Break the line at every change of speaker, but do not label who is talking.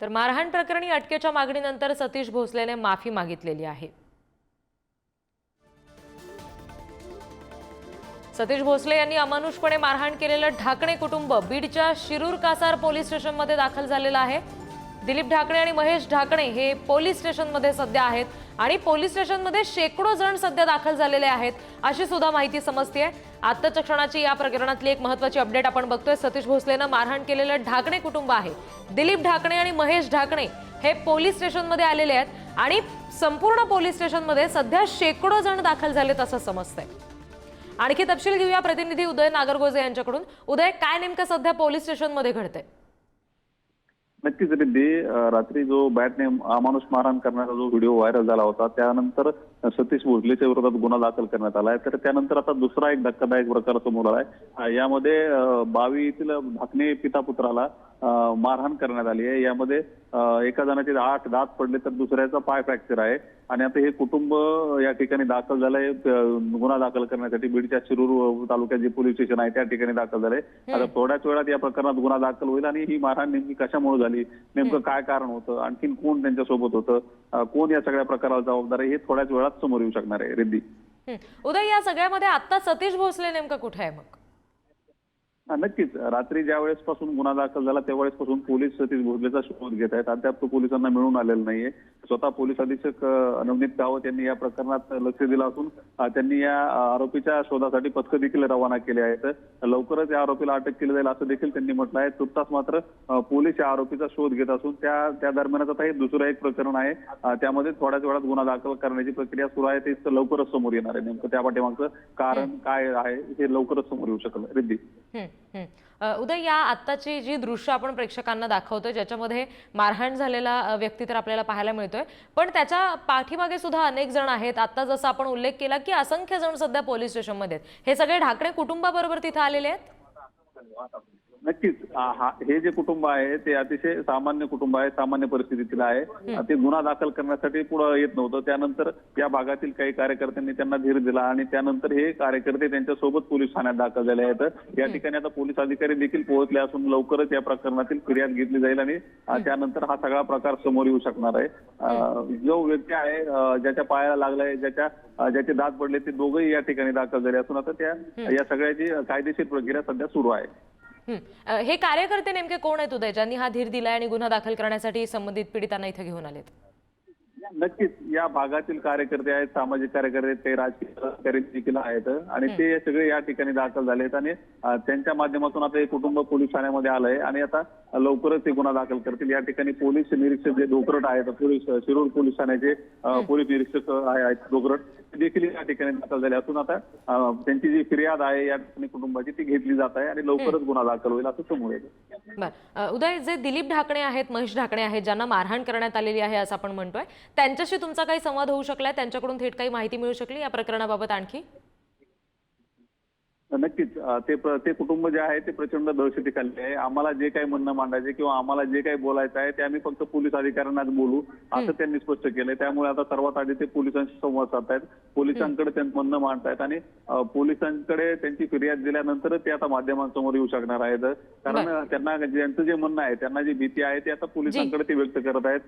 तर मारहाण प्रकरणी अटकेच्या मागणीनंतर सतीश भोसलेने माफी मागितलेली आहे. सतीश भोसले यांनी अमानुषपणे मारहाण केलेलं ढाकणे कुटुंब बीडच्या शिरूर कासार पोलीस स्टेशनमध्ये दाखल झालेलं आहे. दिलीप ढाकणे आणि महेश ढाकणे हे पोलीस स्टेशनमध्ये सध्या आहेत आणि पोलीस स्टेशनमध्ये शेकडो जण सध्या दाखल झालेले आहेत अशी सुद्धा माहिती समजते आत्ताच्या क्षणाची या प्रकरणातली एक महत्वाची अपडेट आपण बघतोय. सतीश भोसलेनं मारहाण केलेलं ढाकणे कुटुंब आहे. दिलीप ढाकणे आणि महेश ढाकणे हे पोलीस स्टेशनमध्ये आलेले आहेत आणि संपूर्ण पोलीस स्टेशनमध्ये सध्या शेकडो जण दाखल झालेत असं समजतंय. आणखी तपशील घेऊया प्रतिनिधी उदय नागरगोजे यांच्याकडून. उदय काय नेमकं सध्या पोलीस स्टेशनमध्ये घडतंय?
नक्कीच रिद्धी रात्री जो बॅटने अमानुष मारहाण करण्याचा जो व्हिडिओ व्हायरल झाला होता त्यानंतर सतीश भोसलेच्या विरोधात गुन्हा दाखल करण्यात आलाय तर त्यानंतर आता दुसरा एक धक्कादायक प्रकार समोर आलाय. अं, यामध्ये बावी येथील भाकणे पिता पुत्राला मारहाण करण्यात आली आहे. यामध्ये एका जणाचे आठ दात पडले तर दुसऱ्याचा पाय फ्रॅक्चर आहे. आणि आता हे कुटुंब या ठिकाणी दाखल झालंय. गुन्हा दाखल करण्यासाठी बीडच्या शिरूर तालुक्यात जे पोलीस स्टेशन आहे त्या ठिकाणी दाखल झालंय. आता थोड्याच वेळात या प्रकरणात गुन्हा दाखल होईल आणि ही मारहाण नेमकी कशामुळे झाली? नेमकं काय कारण होतं? आणखीन कोण त्यांच्यासोबत होतं? कोण या सगळ्या प्रकाराला जबाबदार आहे? हे थोड्याच वेळात समोर येऊ शकणार आहे रिद्धी
उदय या सगळ्यामध्ये आता सतीश भोसले नेमकं कुठे आहे मग?
नक्कीच. रात्री ज्या वेळेस पासून गुन्हा दाखल झाला त्यावेळेस पासून पोलीस सतीश भोसलेचा शोध घेत आहेत. अद्याप तो पोलिसांना मिळून आलेला नाहीये. स्वतः पोलीस अधीक्षक नवनीत कावत यांनी या प्रकरणात लक्ष दिलं असून त्यांनी या आरोपीच्या शोधासाठी पथकं देखील रवाना केले आहेत. लवकरच या आरोपीला अटक केली जाईल असं देखील त्यांनी म्हटलं आहे. तुर्तास मात्र पोलीस या आरोपीचा शोध घेत असून त्या त्या दरम्यानच आता हे दुसरं एक प्रकरण आहे. त्यामध्ये थोड्याच वेळात गुन्हा दाखल करण्याची प्रक्रिया सुरू आहे. ते लवकरच समोर येणार आहे नेमकं त्या पाठीमागचं कारण काय आहे हे लवकरच समोर येऊ शकलं. रिद्धी.
उदय या आत्ताची जी दृश्य आपण प्रेक्षकांना दाखवतोय ज्याच्यामध्ये मारहाण झालेला व्यक्ती तर आपल्याला पाहायला मिळतोय. पण त्याच्या पाठीमागे सुद्धा अनेक जण आहेत. आता जसं आपण उल्लेख केला की असंख्य जण सध्या पोलीस स्टेशनमध्ये आहेत. हे सगळे ढाकणे कुटुंबाबरोबर तिथे आलेले आहेत?
नक्कीच. हा- जे कुटुंब आहे ते अतिशय सामान्य कुटुंब आहे सामान्य परिस्थितीतील आहे. ते गुन्हा दाखल करण्यासाठी पुढे येत नव्हतं. त्यानंतर या भागातील काही कार्यकर्त्यांनी त्यांना धीर दिला आणि त्यानंतर हे कार्यकर्ते त्यांच्यासोबत पोलीस ठाण्यात दाखल झाले आहेत. या ठिकाणी आता पोलीस अधिकारी देखील पोहोचले असून लवकरच या प्रकरणातील फिर्याद घेतली जाईल आणि त्यानंतर हा सगळा प्रकार समोर येऊ शकणार आहे. जो व्यक्ती आहे ज्याच्या पायाला लागलाय ज्याच्या ज्याचे दात पडले ते दोघंही या ठिकाणी दाखल झाले असून आता त्या या सगळ्याची कायदेशीर प्रक्रिया सध्या सुरू आहे.
हे कार्यकर्ते नेमके कोण आहेत उदय? ज्यांनी हा धीर दिलाय आणि गुन्हा दाखल करण्यासाठी संबंधित पीडितांना इथे घेऊन आलेत.
नक्कीच या भागातील कार्यकर्ते आहेत सामाजिक कार्यकर्ते आहेत, काही राजकीय अधिकारी देखील आहेत आणि ते सगळे या ठिकाणी दाखल झाले आहेत आणि त्यांच्या माध्यमातून आता हे कुटुंब पोलीस ठाण्यामध्ये आलंय आणि आता लवकरच ते गुन्हा दाखल करतील. या ठिकाणी पोलीस निरीक्षक जे डोकरट आहेत पोलीस शिरूर पोलीस ठाण्याचे पोलीस निरीक्षक आहे- आहेत डोकरट ते देखील या ठिकाणी दाखल झाले. असून आता त्यांची जी फिर्याद आहे या ठिकाणी कुटुंबाची ती घेतली जात आहे आणि लवकरच गुन्हा दाखल होईल असं समोर
अ, उदय जे दिलीप ढाकणे आहेत महेश ढाकणे आहेत ज्यांना मारहाण करण्यात आलेली आहे असं आपण म्हणतोय त्यांच्याशी तुमचा काही संवाद होऊ शकला त्यांच्याकडून थेट काही माहिती मिळू शकली या प्रकरणाबाबत आणखी?
नक्कीच ते ते कुटुंब जे आहे ते प्रचंड दहशतीखाली आहे. आम्हाला जे काही म्हणणं मांडायचे किंवा आम्हाला जे काही बोलायचं आहे ते आम्ही फक्त पोलीस अधिकाऱ्यांनाच बोलू असं त्यांनी स्पष्ट केलंय. त्यामुळे आता सर्वात आधी ते पोलिसांशी संवाद साधतायत. पोलिसांकडे त्यांचं म्हणणं मांडतायत आणि पोलिसांकडे त्यांची फिर्याद दिल्यानंतर ते आता माध्यमांसमोर येऊ शकणार आहेत. कारण त्यांना ज्यांचं जे म्हणणं आहे त्यांना जी भीती आहे ती आता पोलिसांकडे ते व्यक्त करत आहेत.